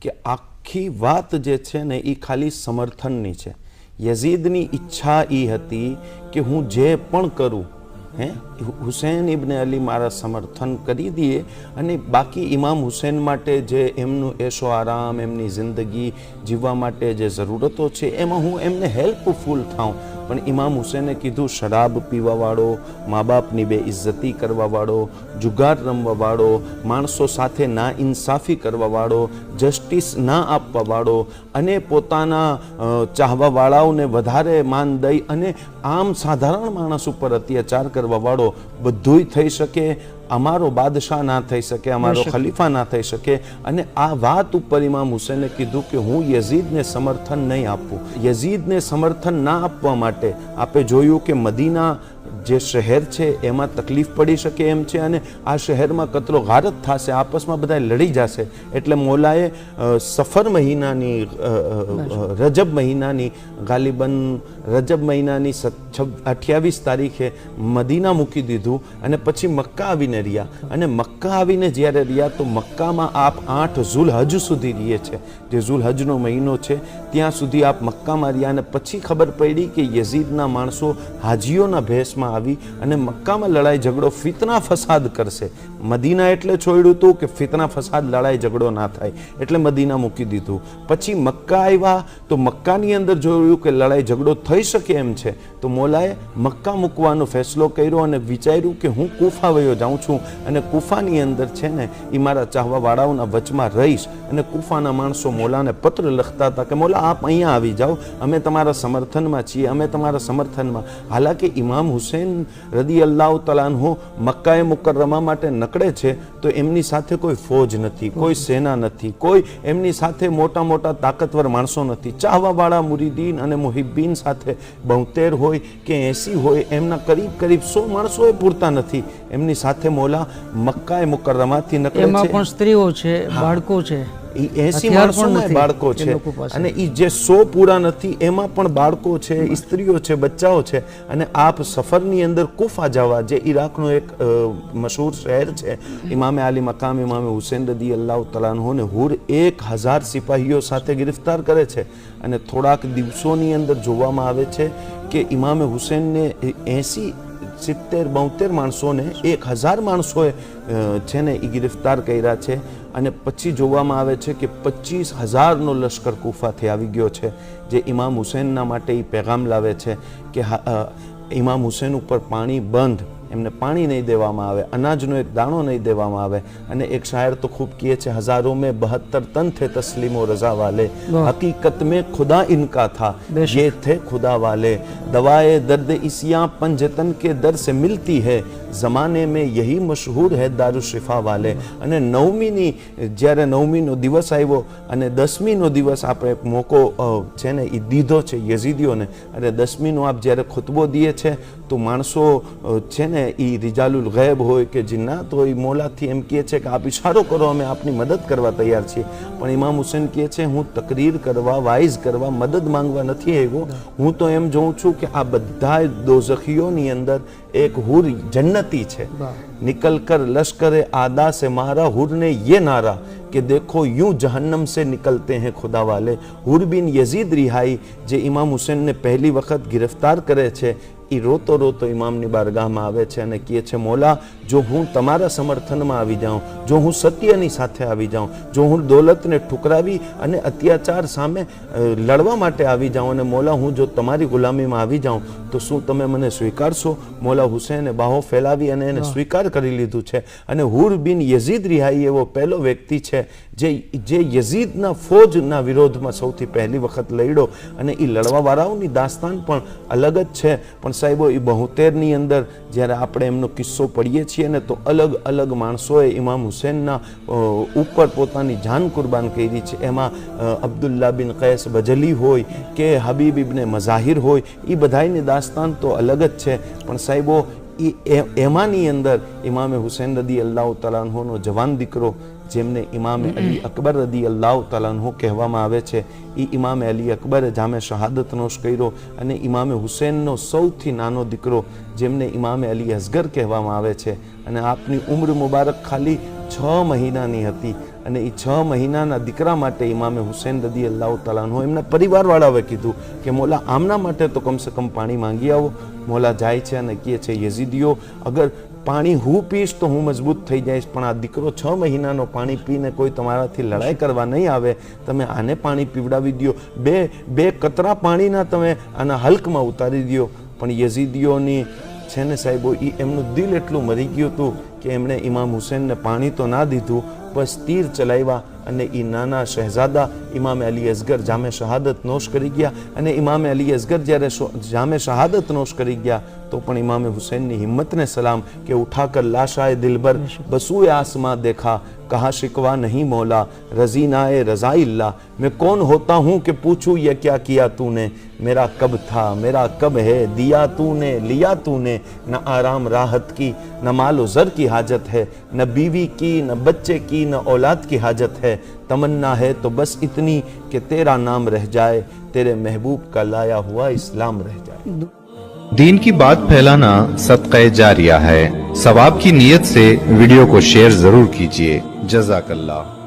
કે આખી વાત જે છે ને એ ખાલી સમર્થનની છે. યઝીદની ઈચ્છા એ હતી કે હું જે પણ કરું, હે? હુસેન ઇબને અલી મારા સમર્થન કરી દઈએ અને બાકી ઇમામ હુસેન માટે જે એમનું એશો આરામ, એમની જિંદગી જીવવા માટે જે જરૂરતો છે, એમાં હું એમને હેલ્પફુલ થાઉં. પણ ઇમામ હુસેને કીધું, શરાબ પીવાવાળો મા બાપની બે ઇજ્જતી કરવાવાળો, જુગાર રમવાવાળો, માણસો સાથે ના ઇન્સાફી કરવાવાળો, જસ્ટિસ ના આપવાવાળો અને પોતાના ચાહવાવાળાઓને વધારે માન દઈ અને આમ સાધારણ માણસ ઉપર અત્યાચાર કરવાવાળો બધુંય થઈ શકે અમારો બાદશાહ ના થઈ શકે અમારો ખલીફા ના થઈ શકે અને આ વાત ઉપર ઇમામ હુસેને કીધું કે હું યઝીદને સમર્થન નહીં આપું. યઝીદને સમર્થન ના આપવા માટે આપે જોયું કે મદીના જે શહેર છે એમાં તકલીફ પડી શકે એમ છે અને આ શહેરમાં કતરો ગારત થશે આપસમાં બધા લડી જશે. એટલે મોલાએ સફર મહિનાની રજબ મહિનાની ગાલિબન રજબ મહિનાની અઠ્યાવીસ તારીખે મદીના મૂકી દીધું અને પછી મક્કા આવીને રહ્યા અને મક્કા આવીને જ્યારે રહ્યા તો મક્કામાં આપ આઠ ઝુલ હજ સુધી રહીએ છે. જે ઝુલ હજનો મહિનો છે, ત્યાં સુધી આપ મક્કામાં રહ્યા અને પછી ખબર પડી કે યઝીદના માણસો હાજીઓના ભેસમાં આવી અને મક્કામાં લડાઈ ઝઘડો ફિતના ફસાદ કરશે. મદીના એટલે છોડ્યું હતું કે ફિતના ફસાદ લડાઈ ઝઘડો ના થાય. એટલે મદીના મૂકી દીધું. પછી મક્કા આવ્યા તો મક્કાની અંદર જોયું કે લડાઈ ઝઘડો થઈ શકે એમ છે. તો મોલાએ મક્કા મૂકવાનો ફેસલો કર્યો અને વિચાર્યું કે હું કુફા વયો જાઉં છું. અને કુફાની અંદર છે ને એ મારા ચાહવાવાળાઓના વચમાં રહીશ અને કુફાના માણસો મોલાને પત્ર લખતા હતા કે, મોલા, આપ અહીંયા આવી જાઓ. અમે તમારા સમર્થનમાં છીએ. અમે તમારા સમર્થનમાં. હાલાકી ઇમામ હુસેન રદી અલ્લાહ તલાનહુ મક્કાએ મુકરમા માટે નકળે છે તો એમની સાથે કોઈ ફોજ નથી, કોઈ સેના નથી, કોઈ એમની સાથે મોટા મોટા તાકતવર માણસો નથી. ચાહવાવાળા મુરીદીન અને મુહિબ્બીન સાથે બોતેર હોય કે એંસી હોય, એમના કરીબ કરીબ સો માણસો એ પૂરતા નથી. એમની સાથે મોલા મક્કા એ મુકરમાથી નીકળે છે. પણ સ્ત્રીઓ છે બાળકો છે. એ એસી માણસો બાળકો છે. અને એ જે સો પૂરા નથી એમાં પણ બાળકો છે સ્ત્રીઓ છે બચ્ચાઓ છે. અને આપ સફરની અંદર કુફા જવા જે ઈરાકનું એક મશહૂર શહેર છે ઇમામે આલી મકામ ઇમામે હુસેન રદી અલ્લાહ તલાનહોને હુર એક હજાર સિપાહીઓ સાથે ગિરફ્તાર કરે છે. અને થોડાક દિવસોની અંદર જોવામાં આવે છે કે ઇમામે હુસેનને એંસી સિત્તેર, બોતેર માણસોને એક હજાર માણસોએ છે ને એ ગિરફ્તાર કર્યા છે અને પછી જોવામાં આવે છે કે પચીસ હજારનો લશ્કર કુફાથી આવી ગયો છે, જે ઇમામ હુસેનના માટે એ પેગામ લાવે છે કે ઇમામ હુસેન ઉપર પાણી બંધ એમને પાણી નહીં દેવામાં આવે અનાજનો એક દાણો નહીં દેવામાં આવે. અને એક શાયર તો ખૂબ કહે છે હજારો મેં બહત્તર તન થે તસ્લીમો રજા વાલે. હકીકત મેં ખુદા ઇનકા થા યે થે ખુદા વાલે. દવાએ દર્દ ઇસિયા પંજતન કે દર સે મિલતી હૈ. જમાને મેં યહી મશહૂર હૈ દારૂ શિફા વાલે. અને નવમીની જ્યારે નવમીનો દિવસ આવ્યો અને દસમીનો દિવસ આપણે મોકો છે ને એ દીધો છે યઝીદીઓને. અને દસમીનો આપ જ્યારે ખુતબો દીએ છે તો માણસો છે ને ને એ રિજાલુલ ગેબ હોય કે જિન્ના તો એ મોલાથી એમ કહે છે કે આપ ઇશારો કરો અમે આપની મદદ કરવા તૈયાર છીએ પણ ઇમામ હુસેન કહે છે હું તકરીર કરવા વાઇઝ કરવા મદદ માંગવા નથી આવ્યો હું તો એમ જોઉં છું કે આ બધા نہیں اندر ایک ہور جنتی چھے۔ نکل کر لشکر آدھا سے مارا ہور نے یہ نارا کہ دیکھو یوں جہنم سے نکلتے ہیں خدا والے۔ ہور بن یزید رہائی جے امام حسین نے پہلی وقت گرفتار کرے چھے۔ એ રોતો રોતો ઇમામની બારગાહમાં આવે છે અને કહે છે, મોલા, જો હું તમારા સમર્થનમાં આવી જાઉં, જો હું સત્યની સાથે આવી જાઉં, જો હું દોલતને ઠુકરાવી અને અત્યાચાર સામે લડવા માટે આવી જાઉં અને મોલા, હું જો તમારી ગુલામીમાં આવી જાઉં તો શું તમે મને સ્વીકારશો? મોલા હુસેને બાહો ફેલાવી અને એને સ્વીકાર કરી લીધું છે. અને હુર બિન યઝીદ રિહાઈ એવો પહેલો વ્યક્તિ છે જે જે યઝીદના ફોજના વિરોધમાં સૌથી પહેલી વખત લડ્યો. અને એ લડવાવાળાઓની દાસ્તાન પણ અલગ જ છે. પણ સાહેબો એ બહુતેરની અંદર જ્યારે આપણે એમનો કિસ્સો પડીએ છીએ ને તો અલગ અલગ માણસોએ ઇમામ હુસેનના ઉપર પોતાની જાન કુરબાન કરી છે. એમાં અબ્દુલ્લા બિન કૈસ બજલી હોય કે હબીબ ઇબને મઝાહિર હોય એ બધાની દાસ્તાન તો અલગ જ છે. પણ સાહેબો એ એ- એમાંની અંદર ઇમામે હુસેન રદી અલ્લાહ તાલાનહોનો જવાન દીકરો જેમને ઇમામે અલી અકબર રદી અલ્લાહ તાલાનહો કહેવામાં આવે છે એ ઇમામે અલી અકબરે જામે શહાદત નોશ કર્યો અને ઇમામે હુસેનનો સૌથી નાનો દીકરો જેમને ઇમામે અલી અસગર કહેવામાં આવે છે. અને આપની ઉમ્ર મુબારક ખાલી છ મહિનાની હતી. અને એ છ મહિનાના દીકરા માટે ઇમામે હુસેન રદી અલ્લાહ તાલાનો એમના પરિવારવાળાએ કીધું કે, મોલા, આમના માટે તો કમસે કમ પાણી માંગી આવો. મોલા જાય છે અને કહે છે, યઝીદીઓ, અગર પાણી હું પીશ તો હું મજબૂત થઈ જઈશ, પણ આ દીકરો છ મહિનાનો પાણી પીને કોઈ તમારાથી લડાઈ કરવા નહીં આવે, તમે આને પાણી પીવડાવી દો બે બે કતરા પાણીના તમે આના હલકમાં ઉતારી દો પણ યઝીદીઓની છે ને સાહેબો એ એમનું દિલ એટલું મરી ગયું હતું કે એમણે ઇમામ હુસેનને પાણી તો ના દીધું બસ તીર ચલાવ્યા અને એ નાના શહેઝાદા امام علی ازگر جام شہادت نوش کری گیا انہیں امام علی ازگر અને شہادت نوش کری گیا تو શહાદત امام حسین نے તો نے سلام کہ اٹھا کر કે ઉઠાકર دل بر بسوئے આસમા دیکھا، کہا شکوا نہیں مولا رضینا رضا اللہ۔ میں کون ہوتا ہوں کہ پوچھوں یہ کیا کیا تو نے؟ میرا کب تھا، میرا کب ہے؟ دیا تو نے، لیا تو نے؟ نہ آرام راحت کی، نہ مال و زر کی حاجت ہے۔ نہ بیوی کی، نہ بچے کی، نہ اولاد کی حاجت ہے۔ تمنا ہے تو بس اتنی کہ تیرا نام رہ جائے، تیرے محبوب کا لایا ہوا اسلام رہ جائے۔ دین کی بات پھیلانا صدقہ جاریہ ہے۔ ثواب کی نیت سے ویڈیو کو شیئر ضرور کیجیے جزاک اللہ۔